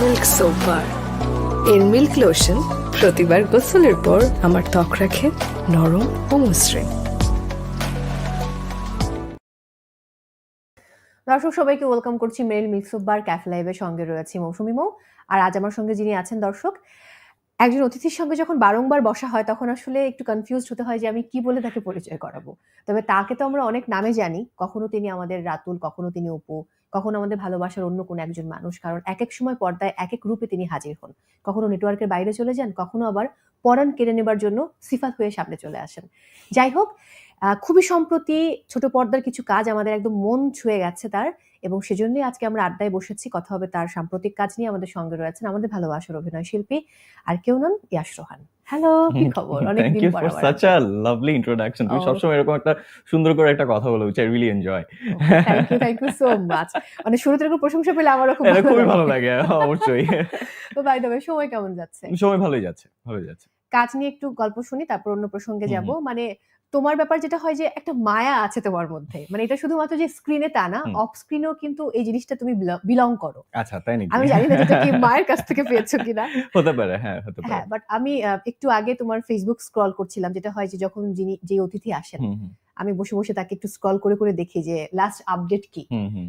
Milk soap বার এর milk lotion প্রতিবার গোসলের পর আমার ত্বক রাখে নরম ও মসৃণ দর্শক, সবাইকে ওয়েলকাম করছি Meril mix of bar cafe লাইভের সঙ্গে রয়েছে মৌসুমি মৌ। আর আজ আমার সঙ্গে যিনি আছেন দর্শক একজন অতিথির সঙ্গে যখন বারংবার বসা হয়, তখন আসলে একটু কনফিউজ হতে হয় যে আমি কি বলে তাকে পরিচয় করাবো। তবে তাকে তো আমরা অনেক নামে জানি। কখনো তিনি আমাদের রাতুল, কখনো তিনি অপু, কখনো আমাদের ভালোবাসার অন্য কোনো একজন মানুষ। কারণ এক এক সময় পর্দায় এক এক রূপে তিনি হাজির হন। কখনো নেটওয়ার্কের বাইরে চলে যান, কখনো আবার পরাণ কেড়ে নেবার জন্য সিফাত হয়ে সামনে চলে আসেন। যাই হোক খুবই সম্প্রতি ছোট পর্দার কিছু কাজ আমাদের একদম মন ছুঁয়ে গেছে তার এবং সেজন্যই আজকে আমরা আড্ডায় বসেছি কথা হবে তার সাম্প্রতিক কাজ নিয়ে আমাদের সঙ্গে রয়েছেন আমাদের ভালোবাসার অভিনয় শিল্পী আর কেউ নন ইয়াশ রোহান। হ্যালো কি খবর? থ্যাংক অনেকদিন ইউ পর আবার সাচ আ লাভলি ইন্ট্রোডাকশন তুমি. সবসময় এরকম একটা সুন্দর করে একটা কথা বলো which I really enjoy thank you thank you so much মানে শুরুতে এরকম প্রশংসা পেলে আমারও খুব ভালো লাগে। অবশ্যই। তো বাই দ্য সময় কেমন যাচ্ছে? সময় ভালোই যাচ্ছে ভালোই যাচ্ছে। কাজ নিয়ে একটু গল্প শুনি তারপর অন্য প্রসঙ্গে যাব। মানে তোমার ব্যাপার যেটা হয় যে একটা মায়া আছে তোমার মধ্যে। মানে এটা শুধুমাত্র যে স্ক্রিনে তা না অফ স্ক্রিনেও কিন্তু এই জিনিসটা তুমি বিলং করো। আচ্ছা তাই নাকি? আমি জানি না যেটা কি মায়ের কাছ থেকে পেয়েছ কিনা হতে পারে হ্যাঁ হতে হ্যাঁ পারে বাট আমি একটু আগে তোমার ফেসবুক স্ক্রল করছিলাম যেটা হয় যে যখন যিনি যে অতিথি আসেন আমি বসে বসে তাকে একটু স্ক্রল করে করে দেখি যে লাস্ট আপডেট কি?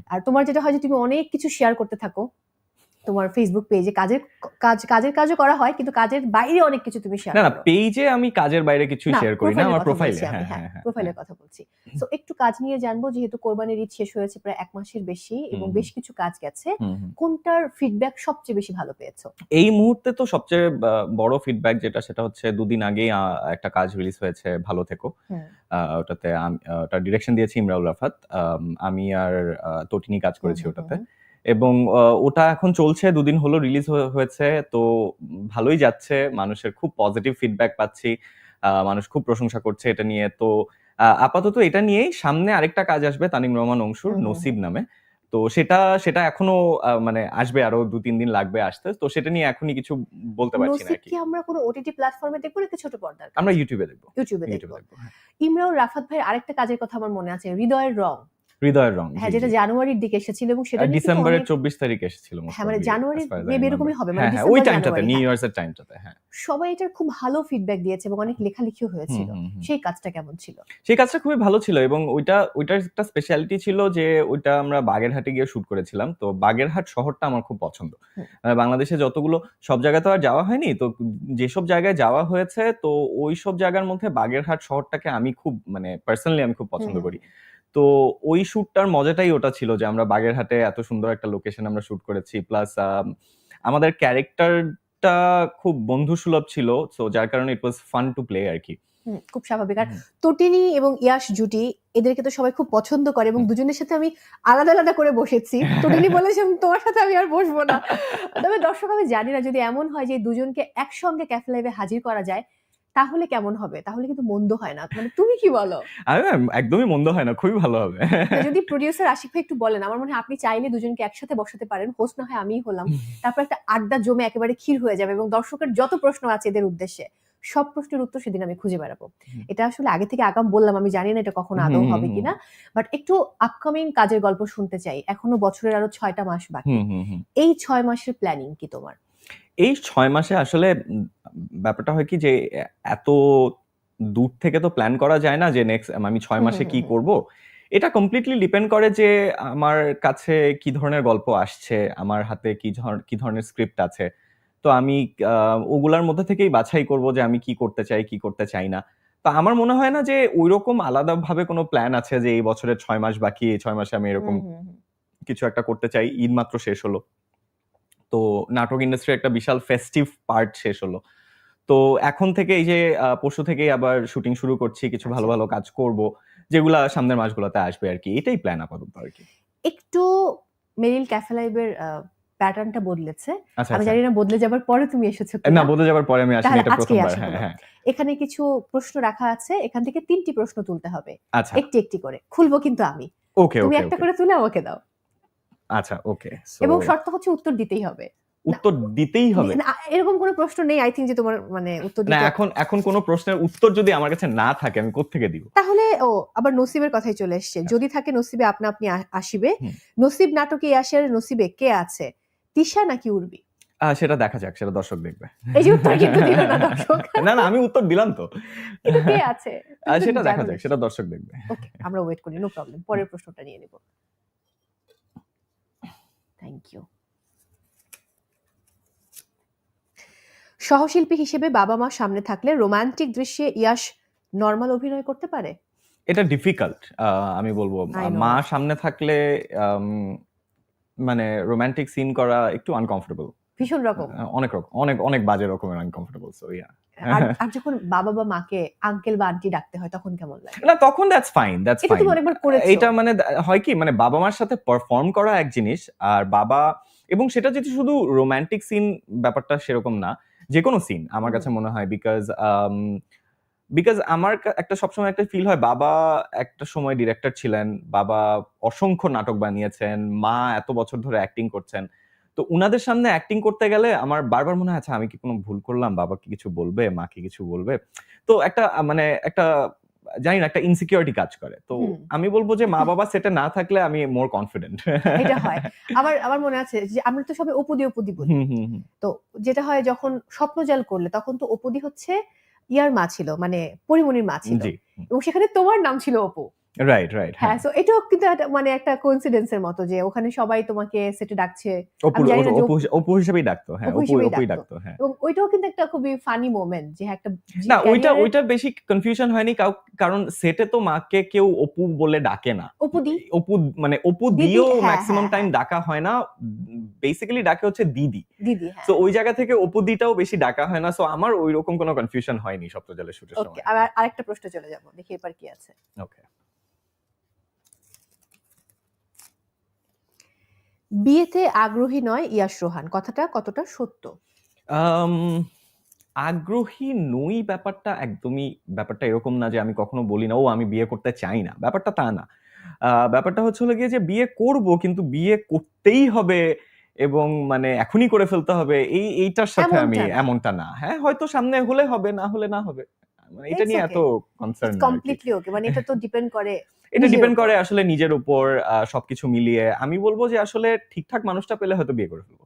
আর তোমার যেটা হয় যে তুমি অনেক কিছু শেয়ার করতে থাকো তোমার ফেসবুক পেজে কাজের কাজ কাজের কাজও করা হয় কিন্তু কাজের বাইরে অনেক কিছু তুমি শেয়ার না না পেজে আমি কাজের বাইরে কিছু শেয়ার করি না আমার প্রোফাইলে হ্যাঁ হ্যাঁ হ্যাঁ হ্যাঁ প্রোফাইলের কথা বলছি। তো একটু কাজ নিয়ে জানব যেহেতু কোরবানির ঈদ শেষ হয়েছে প্রায় এক মাসের বেশি এবং বেশ কিছু কাজ গেছে। কোনটার ফিডব্যাক সবচেয়ে বেশি ভালো পেয়েছ? এই মুহূর্তে তো সবচেয়ে বড় ফিডব্যাক যেটা সেটা হচ্ছে দুদিন আগেই একটা কাজ রিলিজ হয়েছে ভালো থেকো। ওটাতে আম- ওটার ডিরেকশন দিয়েছি ইমরাউল রাফাত। আম, আমি আর তটিনী কাজ করেছি ওটাতে। এবং ওটা এখন চলছে দুদিন হলো রিলিজ হয়েছে তো ভালোই যাচ্ছে মানুষের খুব পজিটিভ ফিডব্যাক পাচ্ছি মানুষ খুব প্রশংসা করছে এটা নিয়ে তো আপাতত এটা নিয়েই সামনে আরেকটা কাজ আসবে তানিম রহমান অংশুর নসিব নামে তো সেটা সেটা এখনও মানে আসবে আরও দু তিন দিন লাগবে আসতে তো সেটা নিয়ে এখনই কিছু বলতে পারছি না কি। আমরা কোনো ওটিটি প্ল্যাটফর্মে দেখব নাকি ছোট পর্দার আমরা ইউটিউবে দেখব। ইউটিউবে দেখব। হ্যাঁ। ইমরান রাফাত ভাইয়ের আরেকটা কাজের কথা আমার মনে আছে হৃদয়ের রং। হৃদয়ের রং হ্যাঁ যেটা জানুয়ারির দিকে এসেছিল এবং সেটা ডিসেম্বরের অনেক- চব্বিশ তারিখ এসেছিল হ্যাঁ, মানে জানুয়ারি maybe এরকমই হবে, মানে হ্যাঁ হ্যাঁ ওই টাইমটাতে নিউ। ইয়ার্স এর টাইমটাতে হ্যাঁ। সবাই এটার খুব ভালো ফিডব্যাক দিয়েছে এবং অনেক লেখালেখিও হয়েছিল। সেই কাজটা কেমন ছিল? সেই কাজটা খুবই ভালো ছিল এবং ওইটা ওইটার একটা স্পেশালিটি ছিল যে ওইটা আমরা বাগেরহাটে গিয়ে শুট করেছিলাম। তো বাগেরহাট শহরটা আমার খুব পছন্দ। বাংলাদেশে যতগুলো সব জায়গায় তো আর যাওয়া হয়নি। তো যেসব জায়গায় যাওয়া হয়েছে তো ওই সব জায়গার মধ্যে বাগেরহাট শহরটাকে আমি খুব মানে পার্সোনালি আমি খুব পছন্দ করি। তো ওই শ্যুটটার মজাটাই ওটা ছিল যে আমরা বাগেরহাটে এত সুন্দর একটা লোকেশন আমরা শুট করেছি প্লাস আমাদের ক্যারেক্টারটা খুব বন্ধুসুলভ ছিল তো যার কারণে it was fun to play আর কি। খুব স্বাভাবিক। আর। তটিনী এবং ইয়াশ জুটি এদেরকে তো সবাই খুব পছন্দ করে এবং দুজনের সাথে আমি আলাদা আলাদা করে বসেছি। তটিনী বলেছেন তোমার সাথে আমি আর বসবো না। তবে দর্শক আমি জানি না যদি এমন হয় যে দুজনকে একসঙ্গে ক্যাফে লাইভে হাজির করা যায় তাহলে কেমন হবে? তাহলে কিন্তু মন্দ হয় না। মানে তুমি কি বলো? একদমই মন্দ হয় না খুবই ভালো হবে। যদি প্রডিউসার আশিক ভাই একটু বলেন আমার মনে হয় আপনি চাইলে দুজনকে একসাথে বসাতে পারেন হোস্ট না হয় আমিই হলাম। তারপর একটা আড্ডা জমে একেবারে ক্ষীর হয়ে যাবে এবং দর্শকের যত প্রশ্ন আছে এদের উদ্দেশ্যে সব প্রশ্নের উত্তর সেদিন আমি খুঁজে বেড়াবো। এটা আসলে আগে থেকে আগাম বললাম আমি জানি না এটা কখনো আদৌ হবে কিনা বাট একটু আপকামিং কাজের গল্প শুনতে চাই। এখনও বছরের আরও ছয়টা মাস বাকি। এই ছয় মাসের প্ল্যানিং কি তোমার? এই ছয় মাসে আসলে ব্যাপারটা হয় কি যে এত দূর থেকে তো প্ল্যান করা যায় না যে নেক্সট আমি ছয় মাসে কি। করব? এটা কমপ্লিটলি ডিপেন্ড করে যে আমার কাছে কি ধরনের গল্প আসছে আমার হাতে কি কি ধরনের স্ক্রিপ্ট আছে। তো আমি ওগুলার মধ্যে থেকেই বাছাই করব যে আমি কি করতে চাই কি করতে চাই না। তো আমার মনে হয় না যে ওইরকম আলাদাভাবে কোনো প্ল্যান আছে যে এই বছরের ছয় মাস বাকি এই ছয় মাসে আমি এরকম। কিছু একটা করতে চাই ঈদ মাত্র শেষ হলো। তো নাটক ইন্ডাস্ট্রি একটা বিশাল ফেস্টিভ পার্ট শেষ হলো। তো এখন থেকে এই যে পরশু থেকেই আবার শুটিং শুরু করছি কিছু ভালো আচ্ছা। ভালো কাজ করব। যেগুলা সামনের মাসগুলোতে আসবে আর কি এটাই প্ল্যান আপাতত আর কি একটু মেরিল ক্যাফে লাইভের প্যাটার্নটা বদলেছে। আচ্ছা আমি আচ্ছা। জানি না বদলে যাবার পরে তুমি এসেছ না বদলে যাবার পরে আমি আসিনি তাহলে এটা প্রথমবার হ্যাঁ হ্যাঁ। এখানে কিছু প্রশ্ন রাখা আছে এখান থেকে তিনটি প্রশ্ন তুলতে হবে। আচ্ছা। একটি একটি করে। খুলবো কিন্তু আমি। ওকে তুমি একটা করে তুলে আমাকে দাও। আচ্ছা ওকে এবং শর্ত হচ্ছে উত্তর দিতেই হবে। উত্তর দিতেই হবে। এরকম কোনো প্রশ্ন নেই আই থিঙ্ক যে তোমার মানে উত্তর না এখন এখন কোনো প্রশ্নের উত্তর যদি আমার কাছে না থাকে আমি কোত্থেকে দিব? তাহলে ও আবার নসিবের কথাই চলে এসছে। যদি থাকে নসিবে আপনা আপনি আসিবে। নসিব নাটকে আসিয়ার নসিবে কে আছে? তিশা নাকি উর্বি? সেটা দেখা যাক সেটা দর্শক দেখবে। এই যে উত্তর কিন্তু দিল না দর্শক। না না আমি উত্তর দিলাম তো। কে আছে? সেটা দেখা যাক সেটা দর্শক দেখবে। ওকে আমরা ওয়েট করি নো প্রবলেম পরের প্রশ্নটা নিয়ে নেব। থ্যাংক ইউ সহশিল্পী হিসেবে বাবা মা সামনে থাকলে রোমান্টিক দৃশ্যে ইয়াশ নর্মাল অভিনয় করতে পারে? এটা ডিফিকাল্ট আমি বলব। মা সামনে থাকলে মানে রোমান্টিক সিন করা একটু আনকমফোর্টেবল ভীষণ রকম। অনেক রকম অনেক অনেক বাজে রকমের আনকমফোর্টেবল সো ইয়া আর যখন বাবা বা মাকে আঙ্কেল বা আন্টি ডাকতে হয় তখন কেমন লাগে? না তখন দ্যাটস ফাইন দ্যাটস এটা ফাইন অনেকবার করেছ। এটা মানে হয় কি মানে বাবা মার সাথে পারফর্ম করা এক জিনিস আর বাবা এবং সেটা যদি শুধু রোমান্টিক সিন ব্যাপারটা সেরকম না যে কোনো সিন আমার কাছে মনে হয় বিকজ বিকজ আমার একটা সবসময় একটা ফিল হয় বাবা একটা সময় ডিরেক্টর ছিলেন বাবা অসংখ্য নাটক বানিয়েছেন মা এত বছর ধরে অ্যাক্টিং করছেন। তো উনাদের সামনে অ্যাক্টিং করতে গেলে আমার বারবার মনে হয় আচ্ছা আমি কি কোনো ভুল করলাম? বাবা কি কিছু বলবে? মা কি কিছু বলবে? তো একটা মানে একটা জানি না একটা ইনসিকিউরিটি কাজ করে। তো আমি বলব যে মা বাবা সেটা না থাকলে আমি মোর কনফিডেন্ট এটা হয়। আমার আমার মনে আছে যে আমরা তো সবে উপদি উপদি বলি। তো যেটা হয় যখন স্বপ্নজাল করলে তখন তো উপদি হচ্ছে ইয়ার মা ছিল মানে পরিমণির মা ছিল। এবং সেখানে তোমার নাম ছিল অপু। রাইট রাইট হ্যাঁ তো এটাও কিন্তু মানে একটা কোইন্সিডেন্সের মতো যে ওখানে সবাই তোমাকে সেটে ডাকছে। অপু অপু অপু হিসেবেই ডাকতো হ্যাঁ অপু অপু অপুই ডাকতো। হ্যাঁ। এবং ওইটাও কিন্তু একটা খুবই ফানি মোমেন্ট যে একটা না ওইটা ওইটা বেশি কনফিউশন হয়নি কারণ সেটে তো মাকে কেউ অপু বলে ডাকে না। অপু মানে অপু দিদি, দিয়েও হ্যাঁ, ম্যাক্সিমাম হ্যাঁ, টাইম ডাকা হয় না বেসিক্যালি ডাকে হচ্ছে দিদি। দিদি হ্যাঁ। তো ওই জায়গা থেকে অপু দিটাও বেশি ডাকা হয় না সো আমার ওই রকম কোনো কনফিউশন হয়নি সপ্তজলের শুটের সময়। আবার আরেকটা প্রশ্ন চলে যাব দেখি এবার কি আছে। ওকে বিয়েতে আগ্রহী নয় ইয়াশ রোহান। কথাটা কতটা সত্য? আগ্রহী নই ব্যাপারটা একদমই ব্যাপারটা এরকম না যে আমি কখনো বলি না ও আমি বিয়ে করতে চাই না। ব্যাপারটা তা না। ব্যাপারটা হচ্ছে হলো গিয়ে যে বিয়ে করব কিন্তু বিয়ে করতেই হবে এবং মানে এখনই করে ফেলতে হবে এই এইটার সাথে আমি এমনটা না। হ্যাঁ হয়তো সামনে হলে হবে না হলে না হবে। মানে এটা নিয়ে এত কনসার্ন কমপ্লিটলি ওকে মানে এটা তো ডিপেন্ড করে এটা ডিপেন্ড করে আসলে নিজের উপর সবকিছু মিলিয়ে। আমি বলব যে আসলে ঠিকঠাক মানুষটা পেলে হয়তো বিয়ে করে ফেলব।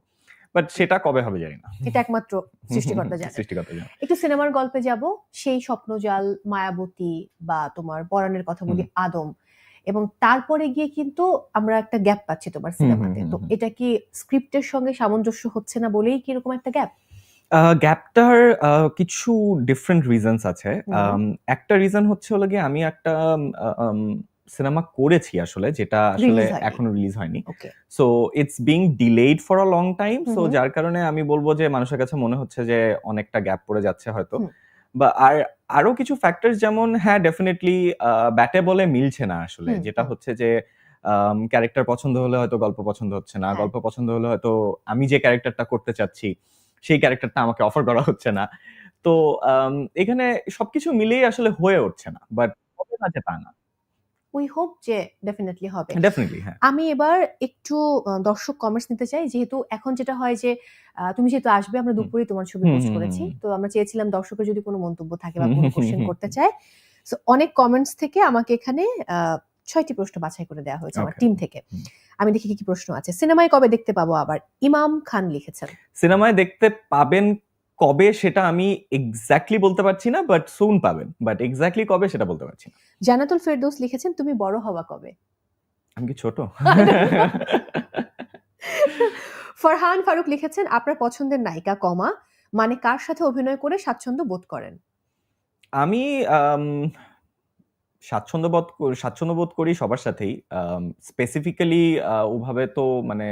বাট সেটা কবে হবে জানি না। এটা একমাত্র সৃষ্টিকর্তা জানে। সৃষ্টিকর্তা জানে। একটু সিনেমার গল্পে যাব। সেই স্বপ্নজাল মায়াবতী বা তোমার পরাণের কথা বলি আদম। এবং তারপরে গিয়ে কিন্তু আমরা একটা গ্যাপ পাচ্ছি তোমার সিনেমাতে। তো এটা কি স্ক্রিপ্টের সঙ্গে সামঞ্জস্য হচ্ছে না বলেই কি এরকম একটা গ্যাপ? গ্যাপটার কিছু ডিফারেন্ট রিজনস আছে হুম। একটা রিজন হচ্ছে হলো গিয়ে আমি একটা সিনেমা করেছি আসলে যেটা আসলে হয়নি। এখনও রিলিজ হয়নি okay so it's being delayed for a long time so hmm. যার কারণে আমি বলব যে মানুষের কাছে মনে হচ্ছে যে অনেকটা গ্যাপ পড়ে যাচ্ছে হয়তো হুম। বা আর আরও কিছু ফ্যাক্টর যেমন হ্যাঁ ডেফিনেটলি ব্যাটে বলে মিলছে না আসলে হুম, যেটা হুম। হচ্ছে যে ক্যারেক্টার পছন্দ হলে হয়তো গল্প পছন্দ হচ্ছে না হ্যাঁ। গল্প পছন্দ হলে হয়তো আমি যে ক্যারেক্টারটা করতে চাচ্ছি সেই ক্যারেক্টারটা আমাকে অফার করা হচ্ছে না। তো এখানে সবকিছু মিলেই আসলে হয়ে উঠছে না বাট হবে না যে তা না। উই হোপ যে ডেফিনেটলি হবে। ডেফিনেটলি হ্যাঁ। আমি এবার একটু দর্শক কমেন্টস নিতে চাই যেহেতু এখন যেটা হয় যে তুমি যেহেতু আসবে আমরা দুপুরে তোমার ছবি পোস্ট করেছি। তো আমরা চেয়েছিলাম দর্শকের যদি কোনো মন্তব্য থাকে বা কোনো কোশ্চেন করতে চায়। সো অনেক কমেন্টস থেকে আমাকে এখানে ছয়টি প্রশ্ন বাছাই করে দেওয়া হয়েছে আমার টিম থেকে। আমি দেখি কি কি প্রশ্ন আছে। সিনেমায় কবে দেখতে পাবো আবার? ইমাম খান লিখেছেন। সিনেমায় দেখতে পাবেন কবে সেটা আমি এক্স্যাক্টলি বলতে পারছি না বাট সুন পাবেন। বাট এক্স্যাক্টলি কবে সেটা বলতে পারছি না। জানাতুল ফেরদৌস লিখেছেন তুমি বড় হওয়া কবে? আমি কি ছোট? ফরহান ফারুক লিখেছেন আপনার পছন্দের নায়িকা কমা মানে কার সাথে অভিনয় করে স্বাচ্ছন্দ্য বোধ করেন? আমি আম, স্বাচ্ছন্দ্য বোধ স্বাচ্ছন্দ্য বোধ করি সবার সাথেই। স্পেসিফিক্যালি ওভাবে তো মানে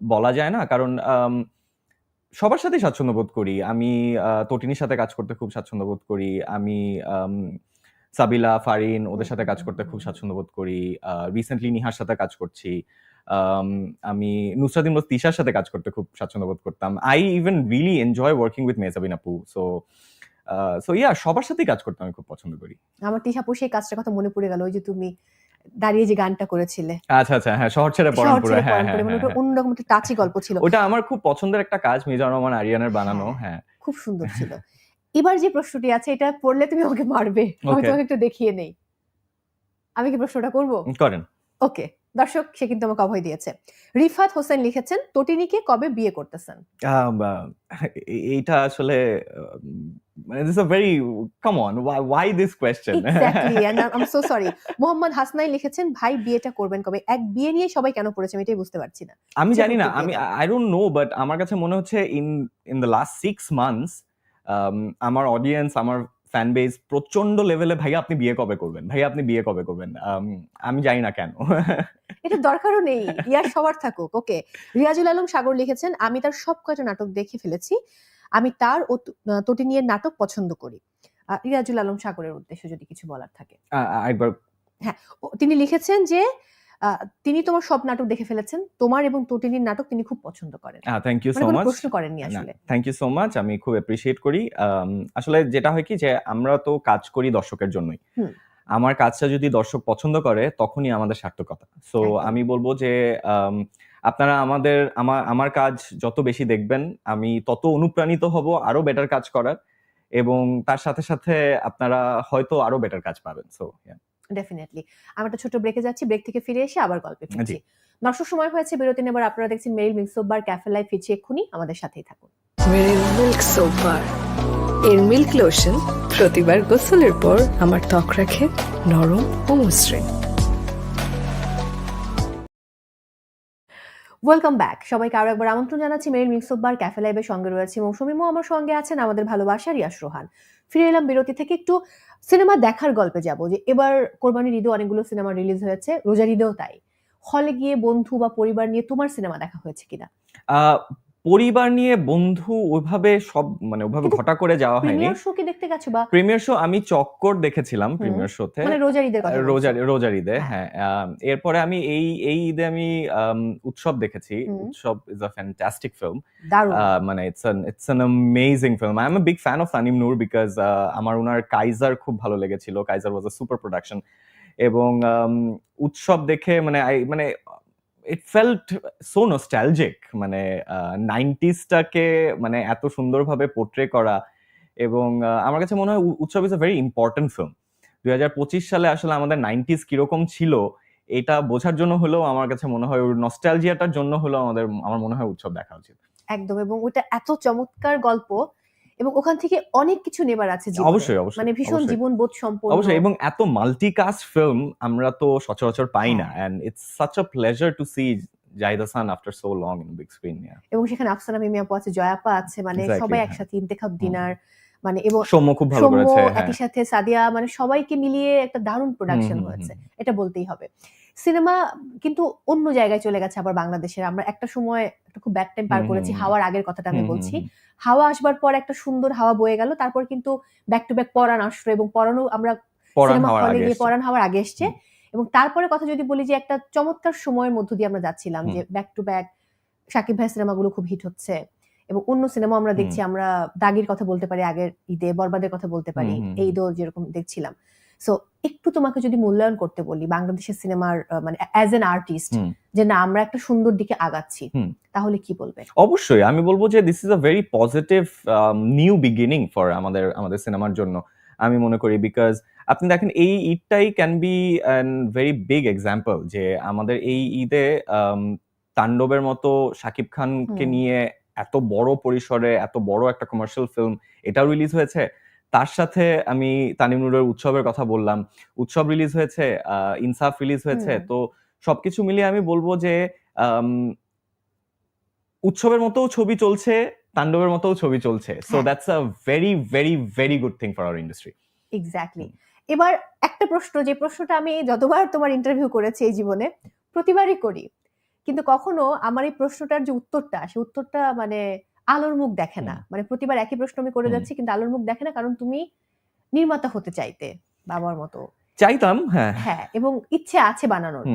বলা যায় না কারণ সবার সাথেই স্বাচ্ছন্দ্য বোধ করি। আমি তটিনীর সাথে কাজ করতে খুব স্বাচ্ছন্দ্য বোধ করি। আমি সাবিলা ফারিন ওদের সাথে কাজ করতে খুব স্বাচ্ছন্দ্য বোধ করি রিসেন্টলি নিহার সাথে কাজ করছি। আমি ইমরোজ তিশার সাথে কাজ করতে খুব স্বাচ্ছন্দ্য বোধ করতাম। I even really enjoy working with Mehazabien আপু সো সো ইয়া সবার সাথেই কাজ করতে আমি খুব পছন্দ করি। আমার তিশাপুর সেই কাজটার কথা মনে পড়ে গেল ওই যে তুমি দাঁড়িয়ে যে গানটা করেছিলে। আচ্ছা আচ্ছা হ্যাঁ শহর ছেড়ে হ্যাঁ হ্যাঁ মানে ওটা হ্যাঁ, অন্যরকম একটা টাচি গল্প ছিল। হ্যাঁ। ওটা আমার খুব পছন্দের একটা কাজ মিজানুর রহমান আরিয়ানের বানানো হ্যাঁ। হ্যাঁ খুব সুন্দর ছিল। এবার যে প্রশ্নটি আছে এটা পড়লে তুমি আমাকে মারবে। আমি. তোমাকে একটু দেখিয়ে নেই। আমি কি প্রশ্নটা করব? করেন। ওকে দর্শক সে কিন্তু আমাকে অভয় দিয়েছে। রিফাত হোসেন লিখেছেন তটিনীকে কবে বিয়ে করতেছেন? এইটা আসলে মানে this a very come on why this question exactly and I am so sorry Mohammad Hasnai লিখেছেন ভাই বিয়েটা করবেন কবে? এক বিয়ে নিয়ে সবাই কেন পড়েছে আমি এটাই বুঝতে পারছি না। আমি জানি না আমি আই ডোন্ট নো বাট আমার কাছে মনে হচ্ছে in in the last six months আমার অডিয়েন্স আমার ফ্যান বেস প্রচণ্ড লেভেলে ভাইয়া আপনি বিয়ে কবে করবেন? ভাইয়া আপনি বিয়ে কবে করবেন? Um, আমি জানি না কেন। এটা দরকারও নেই ইয়ার সবার থাকুক ওকে রিয়াজুল আলম সাগর লিখেছেন আমি তার সব কয়টা নাটক দেখে ফেলেছি আমি তার ও তটিনিয়ের নাটক পছন্দ করি। আহ, রিয়াজুল আলম সাগরের উদ্দেশ্যে যদি কিছু বলার থাকে। একবার ও- তিনি লিখেছেন যে তিনি তোমার সব নাটক দেখে ফেলেছেন। তোমার এবং তটিনীর নাটক তিনি খুব পছন্দ করেন। থ্যাংক ইউ সো মাচ প্রশ্ন করেননি আসলে। থ্যাংক ইউ সো মাচ আমি খুব অ্যাপ্রিসিয়েট করি। আসলে যেটা হয় কি যে আমরা তো কাজ করি দর্শকের জন্যই। আমার কাজটা যদি দর্শক পছন্দ করে তখনই আমাদের সার্থকতা। সো। আমি বলব যে আপনারা আমাদের আমার আমার কাজ যত বেশি দেখবেন আমি তত অনুপ্রাণিত হব আরও বেটার কাজ করার এবং তার সাথে সাথে আপনারা হয়তো আরও বেটার কাজ পাবেন সো ডেফিনেটলি আমি একটা ছোট ব্রেকে যাচ্ছি ব্রেক থেকে ফিরে এসে আবার গল্পে ফিরছি। দর্শক সময় হয়েছে বিরতি নেবার। আপনারা দেখছেন Meril mix of bar cafe live ফিরছি এক্ষুনি। আমাদের সাথেই থাকুন। মেরিল মিল্ক সোপ বার এর মিল্ক লোশন প্রতিবার গোসলের পর আমার ত্বক রাখে নরম ও মসৃণ। ওয়েলকাম ব্যাক সবাইকে আরও একবার আমন্ত্রণ জানাচ্ছি মেরিল অফ বার ক্যাফে লাইভের সঙ্গে রয়েছে মৌসুমি মো। আমার সঙ্গে আছেন আমাদের ভালোবাসা রিয়াস রোহান। ফিরে এলাম বিরতি থেকে একটু সিনেমা দেখার গল্পে যাব যে এবার কোরবানির ঈদে অনেকগুলো সিনেমা রিলিজ হয়েছে, রোজার ঈদেও তাই। হলে গিয়ে বন্ধু বা পরিবার নিয়ে তোমার সিনেমা দেখা হয়েছে কিনা? পরিবার নিয়ে বন্ধু ওইভাবে সব মানে ওইভাবে ঘটা করে যাওয়া হয়নি। প্রিমিয়ার শো কি দেখতে গেছো বা? প্রিমিয়ার শো আমি চক্কর দেখেছিলাম প্রিমিয়ার শোতে। মানে রোজার ঈদের কথা বলছো? রোজার রোজার ঈদে হ্যাঁ। হ্যাঁ এরপরে আমি এই এই ঈদে আমি উৎসব দেখেছি। Utshob is a fantastic film মানে it's an it's an amazing film I am a big fan of Tanim Noor because আমার ওনার কাইজার খুব ভালো লেগেছিল। Kaiser was a super production এবং উৎসব দেখে মানে মানে ইট ফেল্ট সো নস্টালজিক মানে নাইনটিসটাকে মানে এত সুন্দরভাবে পোর্ট্রে করা এবং আমার কাছে মনে হয় Utshob is a very important film দুই হাজার পঁচিশ সালে আসলে আমাদের নাইনটিস কীরকম ছিল, এটা বোঝার জন্য হলেও আমার কাছে মনে হয় নস্টালজিয়াটার জন্য হলেও আমাদের, আমার মনে হয় উৎসব দেখা উচিত। একদম, এবং ওটা এত চমৎকার গল্প এবং ওখান থেকে অনেক কিছু নেবার আছে অবশ্যই অবশ্যই মানে ভীষণ। জীবনবোধ সম্পন্ন। অবশ্যই এবং এত মাল্টিকাস্ট ফিল্ম আমরা তো সচরাচর পাই না। And it's such a pleasure to see Zahid Hasan after so long in big screen এবং সেখানে আফসানা মিমি আপু আছে জয়াপা আছে মানে সবাই হ্যাঁ। একসাথে ইন্তেখাব ডিনার মানে এবং সৌম্য খুব ভালো করেছে হ্যাঁ। একই সাথে সাদিয়া মানে সবাইকে মিলিয়ে একটা দারুণ প্রোডাকশন হয়েছে। এটা বলতেই হবে। সিনেমা কিন্তু অন্য জায়গায় চলে গেছে আবার বাংলাদেশের। আমরা একটা সময় একটা খুব ব্যাড টাইম পার করেছি হাওয়ার আগের কথাটা আমি বলছি। হাওয়া আসবার পর একটা সুন্দর হাওয়া বয়ে গেল তারপর কিন্তু ব্যাক টু ব্যাক পরাণ আসলো এবং পরানো আমরা পরাণ সিনেমা হওয়ার হলে আগে গিয়ে এসছে। পরাণ হওয়ার আগে এসছে। এবং তারপরে কথা যদি বলি যে একটা চমৎকার সময়ের মধ্য দিয়ে আমরা যাচ্ছিলাম যে ব্যাক টু ব্যাক সাকিব ভাই সিনেমাগুলো খুব হিট হচ্ছে এবং অন্য সিনেমা আমরা দেখছি আমরা দাগির কথা বলতে পারি আগের ঈদে বরবাদের কথা বলতে পারি এই ঈদও যেরকম দেখছিলাম। সো একটু তোমাকে যদি মূল্যায়ন করতে বলি বাংলাদেশের সিনেমার মানে অ্যাজ এন আর্টিস্ট যে না আমরা একটা সুন্দর দিকে আগাচ্ছি তাহলে কি বলবে? অবশ্যই আমি বলব যে this is a very positive new beginning for আমাদের আমাদের সিনেমার জন্য আমি মনে করি বিকজ আপনি দেখেন এই ঈদটাই can be an very big example যে আমাদের এই ঈদে um, তাণ্ডবের মতো শাকিব খানকে নিয়ে এত বড় পরিসরে এত বড় একটা কমার্শিয়াল ফিল্ম এটাও রিলিজ হয়েছে। তার সাথে আমি তানিম নুরের উৎসবের কথা বললাম। উৎসব রিলিজ হয়েছে ইনসাফ রিলিজ হয়েছে। তো সবকিছু মিলিয়ে আমি বলব যে উৎসবের মতো ছবি চলছে তাণ্ডবের মতো ছবি চলছে। So. That's a very very very good thing for our industry exactly এবার একটা প্রশ্ন যে প্রশ্নটা আমি যতবার তোমার ইন্টারভিউ করেছি এই জীবনে প্রতিবারই করি। কিন্তু কখনো আমার এই প্রশ্নটার যে উত্তরটা সে উত্তরটা মানে আলোর মুখ দেখে না। মানে প্রতিবার একই প্রশ্ন আমি করে যাচ্ছি কিন্তু আলোর মুখ দেখে না কারণ তুমি নির্মাতা হতে চাইতে বাবার মতো। চাইতাম হ্যাঁ। হ্যাঁ এবং ইচ্ছে আছে বানানোর।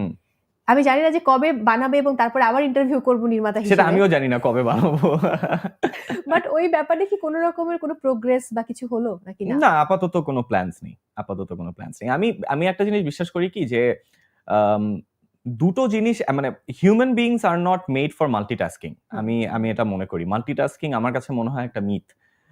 আমি জানি না যে কবে বানাবে এবং তারপরে আবার ইন্টারভিউ করব নির্মাতা সেটা হিসেবে। আমিও জানি না কবে বানাবো। বাট ওই ব্যাপারে কি কোনো রকমের কোনো প্রোগ্রেস বা কিছু হলো নাকি না? না আপাতত কোনো প্ল্যানস নেই। আপাতত কোনো প্ল্যানস নেই। আমি আমি একটা জিনিস বিশ্বাস করি কি যে দুটো জিনিস মানে human beings are not made for multitasking. আমি আমি এটা মনে করি। মাল্টিটাস্কিং আমার কাছে মনে হয় একটা মিথ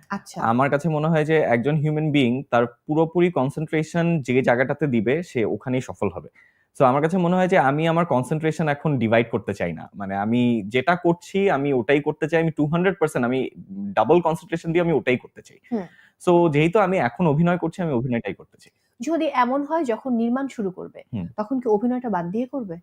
আচ্ছা। আমার কাছে মনে হয় যে একজন হিউম্যান বিইং তার পুরোপুরি কনসেন্ট্রেশন যে জায়গাটাতে দিবে সে ওখানেই সফল হবে। সো আমার কাছে মনে হয় যে আমি আমার কনসেন্ট্রেশন এখন ডিভাইড করতে চাই না। মানে আমি যেটা করছি আমি ওটাই করতে চাই। আমি টু হান্ড্রেড পার্সেন্ট আমি ডাবল কনসেন্ট্রেশন দিয়ে আমি ওটাই করতে চাই। সো যেহেতু আমি এখন অভিনয় করছি আমি অভিনয়টাই করতে চাই। যদি এমন হয় যখন নির্মাণ শুরু করবে তখন কি অভিনয়টা বাদ দিয়ে করবে?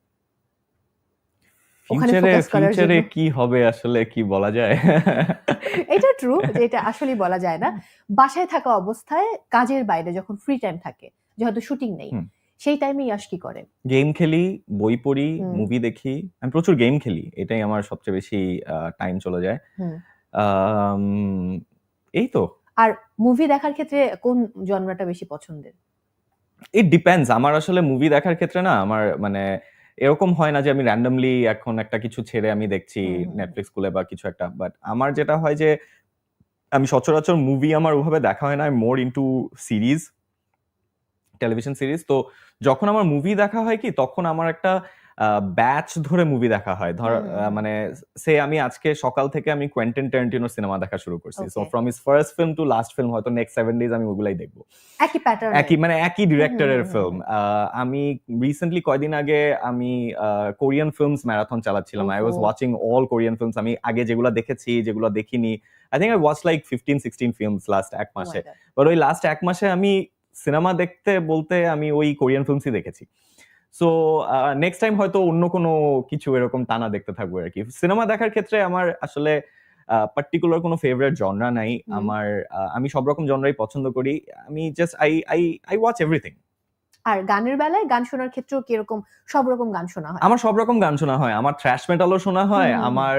ফিউচারে। কি হবে আসলে কি বলা যায়? এটা ট্রু যে এটা আসলেই বলা যায় না। বাসায় থাকা অবস্থায় কাজের বাইরে যখন ফ্রি টাইম থাকে যে হয়তো শুটিং নেই সেই টাইমে ইয়াশ কি করে? গেম খেলি বই পড়ি মুভি দেখি আমি প্রচুর গেম খেলি এটাই আমার সবচেয়ে বেশি টাইম চলে যায়। এই তো। আর মুভি দেখার ক্ষেত্রে কোন জনরাটা বেশি পছন্দের? ইট ডিপেন্ডস আমার আসলে মুভি দেখার ক্ষেত্রে না আমার মানে এরকম হয় না যে আমি র্যান্ডমলি এখন একটা কিছু ছেড়ে আমি দেখছি। নেটফ্লিক্স খুলে বা কিছু একটা। বাট আমার যেটা হয় যে আমি সচরাচর মুভি আমার ওভাবে দেখা হয় না। More into series television series তো যখন আমার মুভি দেখা হয় কি তখন আমার একটা ব্যাচ ধরে মুভি দেখা হয়। ধর মানে সে আমি আজকে সকাল থেকে আমি কোয়েন্টেন টেন্টিনোর সিনেমা দেখা শুরু করছি। So from his first film to last film হয়তো নেক্সট সেভেন ডেজ আমি ওগুলাই দেখব। একই প্যাটার্ন একই মানে একই ডিরেক্টরের ফিল্ম আমি রিসেন্টলি কয়দিন আগে আমি Korean films marathon চালাচ্ছিলাম। I was watching all Korean films আমি আগে যেগুলো দেখেছি যেগুলো দেখিনি I think I watch like fifteen sixteen films last এক Oh মাসে। বাট ওই লাস্ট এক মাসে আমি সিনেমা দেখতে বলতে আমি ওই কোরিয়ান ফিল্মসই দেখেছি। সো নেক্সট টাইম হয়তো অন্য কোনো কিছু এরকম টানা দেখতে থাকব আর কি। সিনেমা দেখার ক্ষেত্রে আমার আসলে পার্টিকুলার কোনো ফেভারিট জনরা নাই। আমার আমি সব রকম জনরাই পছন্দ করি। আমি just I I I watch everything আর গানের বেলায় গান শোনার ক্ষেত্রেও কি এরকম সব রকম গান শোনা হয়? আমার সব রকম গান শোনা হয়। আমার থ্র্যাশ মেটালও শোনা হয়। আমার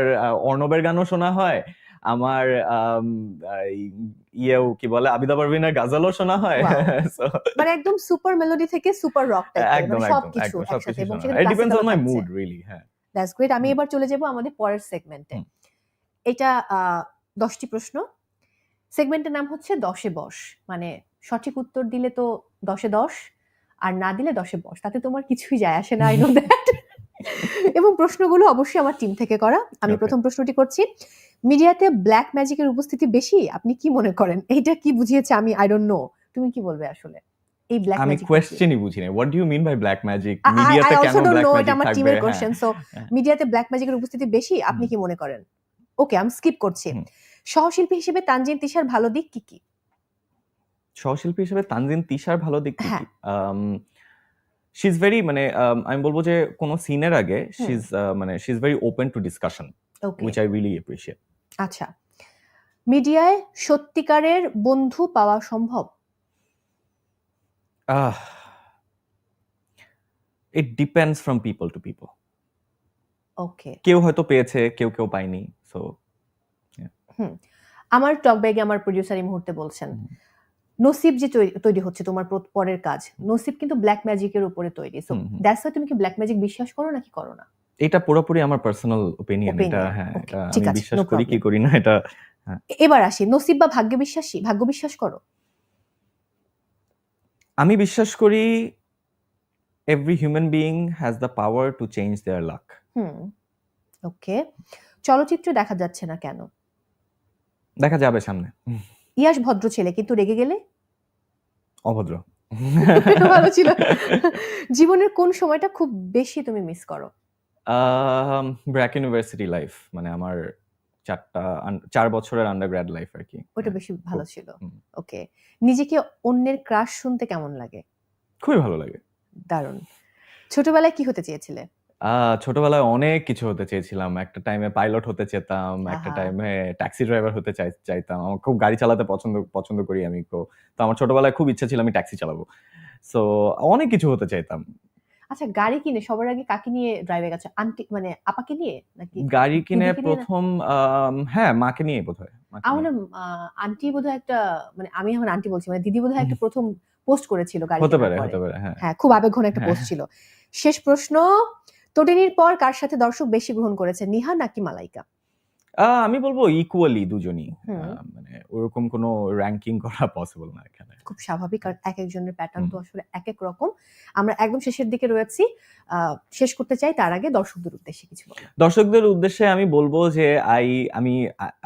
অর্ণবের গানও শোনা হয়। আমার ইয়েও কি বলে আবিদা পারভিনের গাজালও শোনা হয়। মানে একদম সুপার মেলোডি থেকে সুপার রক একদম মানে সবকিছু একসাথে সবকিছু depends on my mood really হ্যাঁ। দ্যাটস গ্রেট আমি এবার চলে যাব আমাদের পরের সেগমেন্টে এটা আহ, দশটি প্রশ্ন। সেগমেন্টের নাম হচ্ছে দশে বস। মানে সঠিক উত্তর দিলে তো দশে দশ আর না দিলে দশে বস। তাতে তোমার কিছুই যায় আসে না আই নো দ্যাট এবং প্রশ্নগুলো অবশ্যই আমার টিম থেকে করা। আমি প্রথম প্রশ্নটি করছি। মিডিয়াতে ব্ল্যাক ম্যাজিকের উপস্থিতি বেশি? আপনি কি মনে করেন? এইটা কি বুঝিয়েছে আমি? আই ডোন্ট নো তুমি কি বলবে আসলে? এই ব্ল্যাক আমি ম্যাজিক বুঝি না what do you mean by black magic মিডিয়াতে কেন ব্ল্যাক ম্যাজিক এটা আমার টিমের কোশ্চেন সো। মিডিয়াতে ব্ল্যাক ম্যাজিকের উপস্থিতি বেশি? আপনি কি মনে করেন? ওকে আমি স্কিপ করছি। সহশিল্পী হিসেবে তানজিন তিশার ভালো দিক কি কি? সহশিল্পী হিসেবে তানজিন তিশার ভালো দিক কি হ্যাঁ। শি ইজ ভেরি মানে um, আমি বলব যে কোনো সিনের আগে হুম। শি ইজ মানে she is very open to discussion which I really appreciate আচ্ছা। মিডিয়ায় সত্যিকারের বন্ধু পাওয়া সম্ভব? It depends from people to people okay কেউ হয়তো পেয়েছে কেউ কেউ পায়নি সো আমার টক ব্যাগে আমার প্রডিউসার এই মুহূর্তে বলছেন হুম। নসিব যে তৈরি- হচ্ছে তোমার পরের কাজ নসিব কিন্তু ব্ল্যাক ম্যাজিকের উপরে তৈরি। সো। দ্যাটস তুমি কি ব্ল্যাক ম্যাজিক বিশ্বাস করো নাকি করো না? এটা পুরোপুরি আমার পার্সোনাল ওপিনিয়ন এটা হ্যাঁ আমি বিশ্বাস করি কি করি না এটা এবার আসি নসিব বা ভাগ্য বিশ্বাসী ভাগ্য বিশ্বাস করো। আমি বিশ্বাস করি every human being has the power to change their luck hmm okay চলচ্চিত্র দেখা যাচ্ছে না কেন? দেখা যাবে সামনে। ইয়াস ভদ্র ছেলে কিন্তু রেগে গেলে? অভদ্র। ভালো ছিল। জীবনের কোন সময়টা খুব বেশি তুমি মিস করো? ব্র্যাক ইউনিভার্সিটি লাইফ মানে আমার চারটা চার বছরের আন্ডারগ্র্যাড লাইফ আর কি। ওটা বেশি ভালো ছিল। ওকে। নিজেকে অন্যের ক্রাশ শুনতে কেমন লাগে? খুবই ভালো লাগে। দারুণ। ছোটবেলায় কি হতে চেয়েছিলে? আহ, ছোটবেলায় অনেক কিছু হতে চেয়েছিলাম। একটা টাইমে পাইলট হতে চেতাম একটা আহা। টাইমে ট্যাক্সি ড্রাইভার হতে চাই চাইতাম। আমার খুব গাড়ি চালাতে পছন্দ পছন্দ করি আমি তো তো আমার ছোটবেলায় খুব ইচ্ছা ছিল আমি ট্যাক্সি চালাবো। সো অনেক কিছু হতে চাইতাম। আচ্ছা গাড়ি কিনে সবার আগে কাকে নিয়ে ড্রাইভে গেছে আন্টি মানে আপাকে নিয়ে নাকি গাড়ি কিনে দিদিকে নিয়ে না? প্রথম আম, হ্যাঁ মাকে নিয়ে বোধ হয় আমার না আন্টি বোধহয় একটা মানে আমি আমার আন্টি বলছি মানে দিদি বোধহয় একটা প্রথম পোস্ট করেছিল গাড়ি হতে কেনার পারে পরে। হতে পারে হ্যাঁ। হ্যাঁ খুব আবেগঘন একটা পোস্ট ছিল। শেষ প্রশ্ন তটিনীর পর কার সাথে দর্শক বেশি গ্রহণ করেছে নিহা নাকি মালাইকা? আমি বলব ইকুয়ালি দুজনই। মানে ওরকম কোনো র্যাঙ্কিং করা পসিবল না এখানে। খুব স্বাভাবিক কারণ এক একজনের প্যাটার্ন তো আসলে এক এক রকম। আমরা একদম শেষের দিকে রয়েছি। শেষ করতে চাই তার আগে দর্শকদের উদ্দেশ্যে কিছু দর্শকদের উদ্দেশ্যে আমি বলব যে আই আমি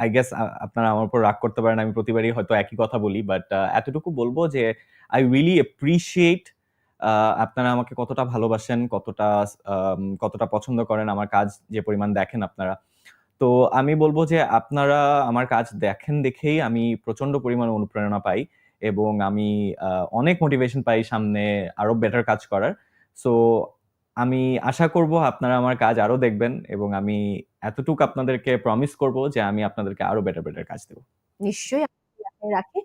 আই গেস আপনারা আমার উপর রাগ করতে পারেন আমি প্রতিবারই হয়তো একই কথা বলি বাট এতটুকু বলব যে আই রিয়েলি অ্যাপ্রিসিয়েট আপনারা আমাকে কতটা ভালোবাসেন, কতটা কতটা পছন্দ করেন, আমার কাজ যে পরিমাণ দেখেন আপনারা। তো আমি বলব যে আপনারা আমার কাজ দেখেন দেখেই আমি প্রচণ্ড পরিমাণ অনুপ্রেরণা পাই এবং আমি অনেক মোটিভেশন পাই সামনে আরও বেটার কাজ করার। সো আমি আশা করব আপনারা আমার কাজ আরও দেখবেন এবং আমি এতটুকু আপনাদেরকে প্রমিস করব যে আমি আপনাদেরকে আরও বেটার বেটার কাজ দেবো। নিশ্চয়ই রাখি।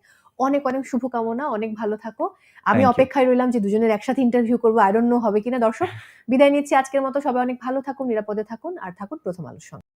অনেক অনেক শুভকামনা অনেক ভালো থাকো। আমি অপেক্ষায় রইলাম যে দুজনের একসাথে ইন্টারভিউ করব আই ডোন্ট নো হবে কিনা। দর্শক বিদায় নিচ্ছি আজকের মতো। সবাই অনেক ভালো থাকুন নিরাপদে থাকুন আর থাকুন প্রথম আলোর সঙ্গে।